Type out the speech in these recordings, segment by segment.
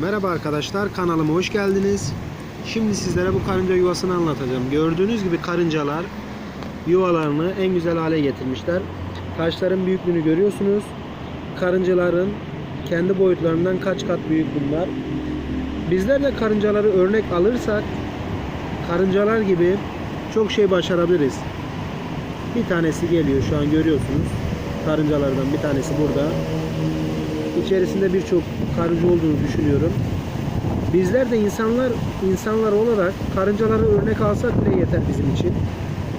Merhaba arkadaşlar kanalıma hoş geldiniz. Şimdi sizlere bu karınca yuvasını anlatacağım. Gördüğünüz gibi karıncalar yuvalarını en güzel hale getirmişler. Taşların büyüklüğünü görüyorsunuz. Karıncaların kendi boyutlarından kaç kat büyük bunlar. Bizler de karıncaları örnek alırsak karıncalar gibi çok şey başarabiliriz. Bir tanesi geliyor şu an görüyorsunuz. Karıncalardan bir tanesi burada. İçerisinde birçok karınca olduğunu düşünüyorum. Bizler de insanlar insanlar olarak karıncaları örnek alsak bile yeter bizim için.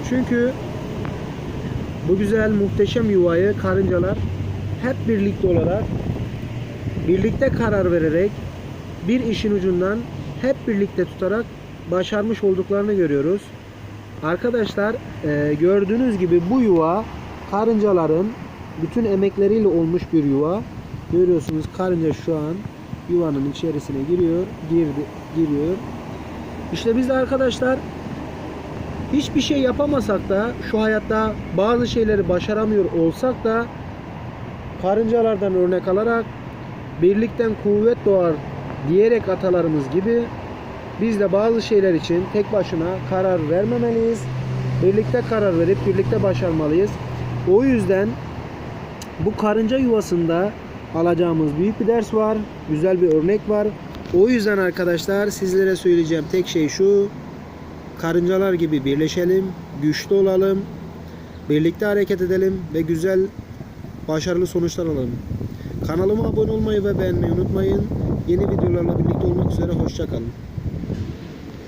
Çünkü bu güzel muhteşem yuvayı karıncalar hep birlikte olarak birlikte karar vererek bir işin ucundan hep birlikte tutarak başarmış olduklarını görüyoruz. Arkadaşlar e, gördüğünüz gibi bu yuva karıncaların bütün emekleriyle olmuş bir yuva. Görüyorsunuz karınca şu an yuvanın içerisine giriyor, girdi, giriyor. İşte biz de arkadaşlar hiçbir şey yapamasak da şu hayatta bazı şeyleri başaramıyor olsak da karıncalardan örnek alarak birlikten kuvvet doğar diyerek atalarımız gibi biz de bazı şeyler için tek başına karar vermemeliyiz. Birlikte karar verip birlikte başarmalıyız. O yüzden bu karınca yuvasında alacağımız büyük bir ders var. Güzel bir örnek var. O yüzden arkadaşlar sizlere söyleyeceğim tek şey şu. Karıncalar gibi birleşelim, güçlü olalım, birlikte hareket edelim ve güzel başarılı sonuçlar alalım. Kanalıma abone olmayı ve beğenmeyi unutmayın. Yeni videolarla birlikte olmak üzere hoşçakalın.